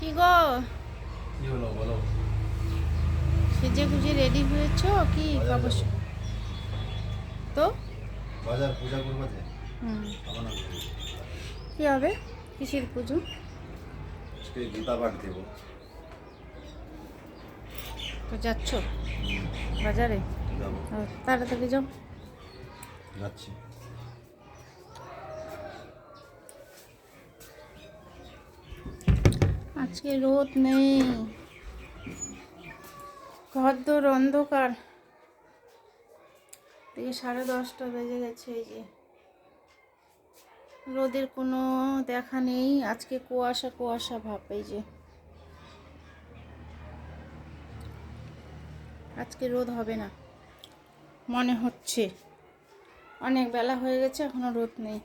কি গো? কি হলো বলো। সেজে গুজে রেডি হয়েছ কি খবর তো? বাজার পূজা করব যে। কি হবে? কিসের পুজো? আজকে গীতা পাঠ দেবো। তো যাচ্ছ? বাজারে? তাড়াতাড়ি যাও। যাচ্ছি। আজকে রোদ নেই। ঘরদোর অন্ধকার। থেকে সাড়ে দশটা বেজে গেছে, এই যে। রোদের কোনো দেখা নেই। আজকে কুয়াশা কুয়াশা ভাব, এই যে। আজকে রোদ হবে না, মনে হচ্ছে। অনেক বেলা হয়ে গেছে, এখনও রোদ নেই।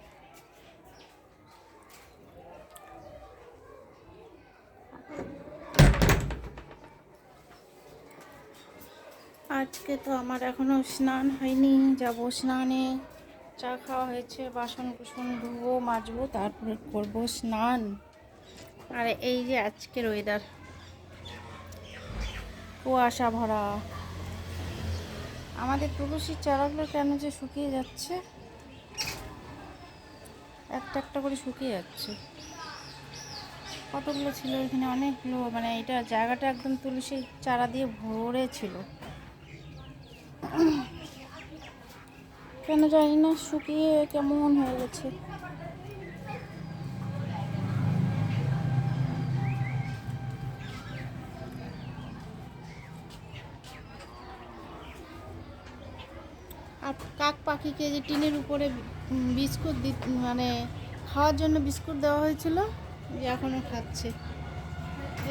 আজকে তো আমার এখনও স্নান হয়নি, যাব স্নানে। চা খাওয়া হয়েছে, বাসন কুসন ধুবো, মাজবো, তারপরে করব স্নান। আর এই যে আজকের ওয়েদার কুয়াশা ভরা। আমাদের তুলসীর চারাগুলো কেন যে শুকিয়ে যাচ্ছে? একটা একটা করে শুকিয়ে যাচ্ছে। কতগুলো ছিল এখানে? অনেকগুলো মানে এটা জায়গাটা একদম তুলসীর চারা দিয়ে ভরে ছিল। কেন জানি না, শুকিয়ে কেমন হয়ে গেছে। আর কাক পাখিকে যে টিনের উপরে বিস্কুট দি মানে খাওয়ার জন্য বিস্কুট দেওয়া হয়েছিল এখনও খাচ্ছে।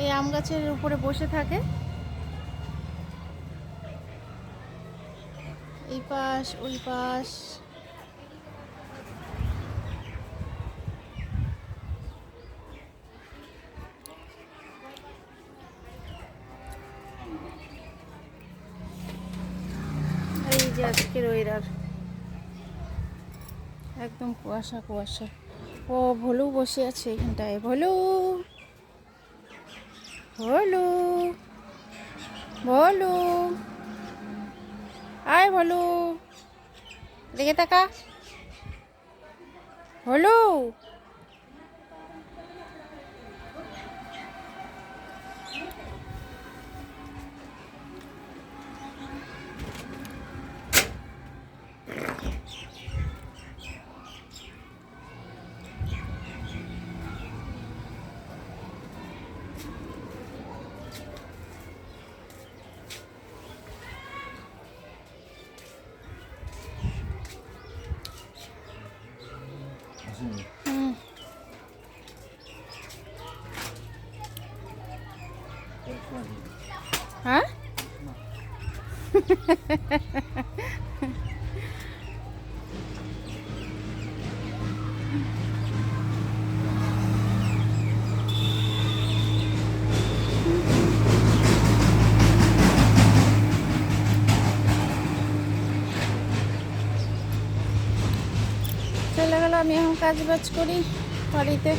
এই আম গাছের উপরে বসে থাকে। পাশ ওই পাশ। এই যে আজকের ওয়েদার একদম কুয়াশা কুয়াশা। ও ভলু বসে আছে এখানটায়। ভলু ভলু ভলু। আয় ভলু দেখে তাকা। ভলু হ্যাঁ? চলে গেল আমি এখন কাজ বাজ করি বাড়িতে।